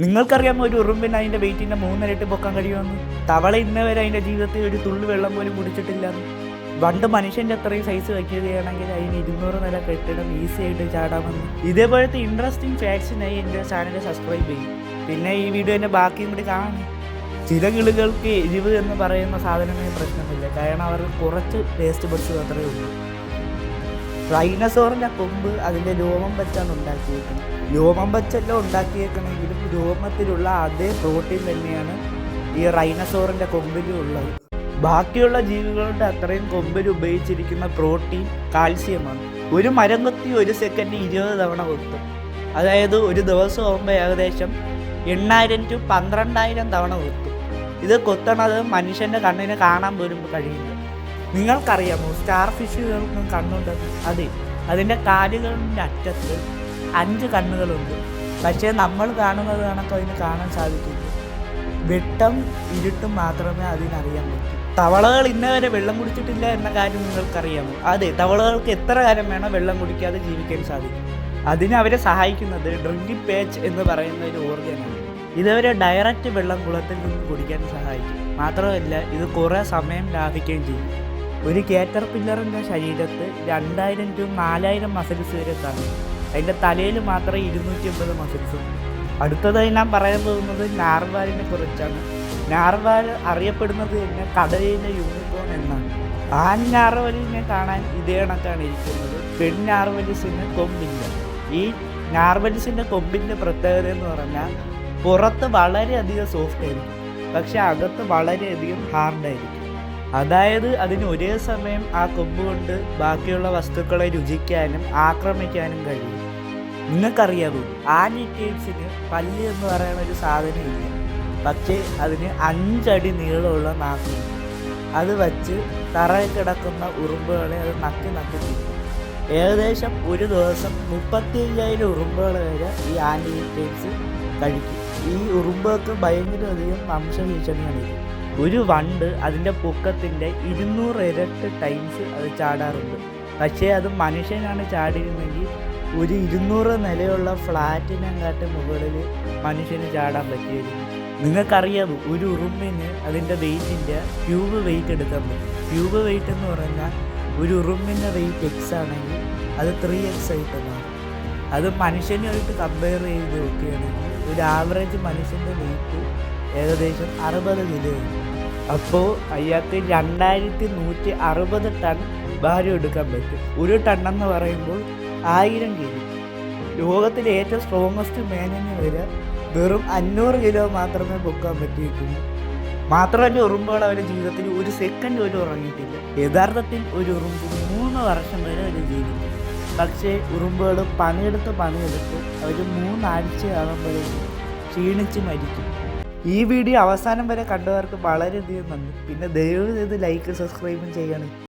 നിങ്ങൾക്കറിയാമോ ഒരു ഉറുമ്പിന് അതിന്റെ വെയിറ്റിന്റെ മൂന്നിരട്ടി പൊക്കാൻ കഴിയുമെന്ന്? തവള ഇന്നവരെ അതിന്റെ ജീവിതത്തിൽ ഒരു തുള്ളി വെള്ളം പോലും കുടിച്ചിട്ടില്ലെന്ന്. പണ്ട് മനുഷ്യന്റെ അത്രയും സൈസ് വയ്ക്കുകയാണെങ്കിൽ അതിന് ഇരുന്നൂറ് നില കെട്ടിടം ഈസി ആയിട്ട് ചാടാമെന്ന്. ഇതേപോലത്തെ ഇൻട്രസ്റ്റിംഗ് ഫാക്ട്സിനായി എന്റെ ചാനൽ സബ്സ്ക്രൈബ് ചെയ്യും. പിന്നെ ഈ വീഡിയോന്റെ ബാക്കിയും കൂടി കാണും. ചില കിളികൾക്ക് എരിവ് എന്ന് പറയുന്ന സാധനമേ പ്രശ്നമില്ല. കാരണം അവർ കുറച്ച് ടേസ്റ്റ് ബഡ്സ് മാത്രമേ ഉള്ളൂ. റൈനസോറിന്റെ കൊമ്പ് അതിന്റെ രോമം വെച്ചാണ് ഉണ്ടാക്കിയേക്കുന്നത്. രോമം വെച്ചല്ല ഉണ്ടാക്കിയേക്കണമെങ്കിലും രോമത്തിലുള്ള അതേ പ്രോട്ടീൻ തന്നെയാണ് ഈ റൈനസോറിന്റെ കൊമ്പിലും ഉള്ളത്. ബാക്കിയുള്ള ജീവികളുടെ അത്രയും കൊമ്പിൽ ഉപയോഗിച്ചിരിക്കുന്ന പ്രോട്ടീൻ കാൽസ്യമാണ്. ഒരു മരം കൊത്തി ഒരു സെക്കൻഡ് ഇരുപത് തവണ കൊത്തും. അതായത് ഒരു ദിവസം ആകുമ്പോൾ ഏകദേശം എണ്ണായിരം ടു പന്ത്രണ്ടായിരം തവണ കൊത്തും. ഇത് കൊത്തണത് മനുഷ്യന്റെ കണ്ണിന് കാണാൻ പോലും കഴിയില്ല. നിങ്ങൾക്കറിയാമോ? സ്റ്റാർ ഫിഷുകൾക്കും കണ്ണുണ്ട്. അതെ അതിന്റെ കാലുകളുടെ അറ്റത്ത് അഞ്ച് കണ്ണുകളുണ്ട്. പക്ഷേ നമ്മൾ കാണുന്നത് കണക്ക് അതിന് കാണാൻ സാധിക്കില്ല. വെട്ടം ഇരുട്ടും മാത്രമേ അതിനറിയാൻ പറ്റൂ. തവളകൾ ഇന്നവരെ വെള്ളം കുടിച്ചിട്ടില്ല എന്ന കാര്യം നിങ്ങൾക്കറിയാമോ? അതെ തവളകൾക്ക് എത്ര കാലം വേണം വെള്ളം കുടിക്കാതെ ജീവിക്കാൻ സാധിക്കും അതിന് അവരെ സഹായിക്കുന്നത് ഡ്രിങ്കി പേച്ച് എന്ന് പറയുന്ന ഒരു ഓർഗനാണ് ഇതവരെ ഡയറക്റ്റ് വെള്ളം കുളത്തിൽ നിന്ന് കുടിക്കാൻ സഹായിക്കും. മാത്രമല്ല ഇത് കുറേ സമയം ലാഭിക്കുകയും ചെയ്യും. ഒരു കേറ്റർ പില്ലറിന്റെ ശരീരത്ത് രണ്ടായിരം ടു നാലായിരം മസിൽസ് വരെ കാണും അതിന്റെ തലയിൽ മാത്രമേ ഇരുന്നൂറ്റി അമ്പത് മസിൽസും അടുത്തതായി ഞാൻ പറയാൻ പോകുന്നത് നാർവാലിനെ കുറിച്ചാണ്. നാർവാൽ അറിയപ്പെടുന്നത് തന്നെ കടലിലെ യൂണിക്കോൺ എന്നാണ്. ആൺ നാർവലിനെ കാണാൻ ഇതേ കണക്കാണ് ഇരിക്കുന്നത്. പെൺ നാർവലിസിന് കൊമ്പില്ല. ഈ നാർവലിസിന്റെ കൊമ്പിന്റെ പ്രത്യേകത എന്ന് പറഞ്ഞാൽ പുറത്ത് വളരെയധികം സോഫ്റ്റ് ആയിരിക്കും. പക്ഷെ അകത്ത് വളരെയധികം ഹാർഡായിരിക്കും അതായത് അതിന് ഒരേ സമയം ആ കൊമ്പ് കൊണ്ട് ബാക്കിയുള്ള വസ്തുക്കളെ രുചിക്കാനും ആക്രമിക്കാനും കഴിയും. നിങ്ങൾക്കറിയാമോ ആനിറ്റേറ്റ്സിന് പല്ല് എന്ന് പറയുന്ന ഒരു സാധനമില്ല പക്ഷേ അതിന് അഞ്ചടി നീളമുള്ള നാക്കുണ്ട് അത് വച്ച് തറയിൽ കിടക്കുന്ന ഉറുമ്പുകളെ അത് നക്കി നക്കി തിന്നും. ഏകദേശം ഒരു ദിവസം മുപ്പത്തി അയ്യായിരം ഉറുമ്പുകൾ വരെ ഈ ആന്റിറ്റേറ്റ്സ് കഴിക്കും. ഈ ഉറുമ്പുകൾക്ക് ഭയങ്കരധികം വംശഭീഷണിയാണ് ഇത് ഒരു വണ്ട് അതിന്റെ പൊക്കത്തിന്റെ ഇരുന്നൂറ് ഇരട്ട് ടൈംസ് അത് ചാടാറുണ്ട്. പക്ഷേ അത് മനുഷ്യനാണ് ചാടിയിരുന്നെങ്കിൽ ഒരു ഇരുന്നൂറ് നിലയുള്ള ഫ്ലാറ്റിനെങ്കാട്ട് മുകളിൽ മനുഷ്യന് ചാടാൻ പറ്റിയിരുന്നു. നിങ്ങൾക്കറിയാമോ ഒരു ഉറുമ്പിന് അതിന്റെ വെയിറ്റിന്റെ ക്യൂബ് വെയിറ്റ് എടുക്കാൻ പറ്റും ക്യൂബ് വെയിറ്റ് എന്ന് പറഞ്ഞാൽ ഒരു ഉറുമ്പിന്റെ വെയിറ്റ് എക്സ് ആണെങ്കിൽ അത് ത്രീ എക്സ് ആയിട്ട് മാറും അത് മനുഷ്യനുമായിട്ട് കമ്പയർ ചെയ്ത് നോക്കുകയാണെങ്കിൽ ഒരു ആവറേജ് മനുഷ്യന്റെ വെയിറ്റ് ഏകദേശം അറുപത് കിലോ. അപ്പോൾ അയാൾക്ക് രണ്ടായിരത്തി നൂറ്റി അറുപത് ടൺ ഭാരം എടുക്കാൻ പറ്റും. ഒരു ടൺ എന്ന് പറയുമ്പോൾ ആയിരം കിലോ. ലോകത്തിലെ ഏറ്റവും സ്ട്രോങ്ങസ്റ്റ് മേനന് വരെ വെറും അഞ്ഞൂറ് കിലോ മാത്രമേ പൊക്കാൻ പറ്റിയിട്ടുള്ളൂ. മാത്രമല്ല ഉറുമ്പുകൾ അവരുടെ ജീവിതത്തിൽ ഒരു സെക്കൻഡ് പോലും ഉറങ്ങിയിട്ടില്ല. യഥാർത്ഥത്തിൽ ഒരു ഉറുമ്പ് മൂന്ന് വർഷം വരെ അവർ ജീവിക്കും. പക്ഷേ ഉറുമ്പുകൾ പണിയെടുത്ത് പണിയെടുത്ത് അവർ മൂന്നാഴ്ചയാകുമ്പോഴേക്കും ക്ഷീണിച്ച് മരിക്കും. ഈ വീഡിയോ അവസാനം വരെ കണ്ടവർക്ക് വളരെയധികം നന്ദി. പിന്നെ ദയവ് ചെയ്ത് ലൈക്ക് സബ്സ്ക്രൈബും ചെയ്യണം.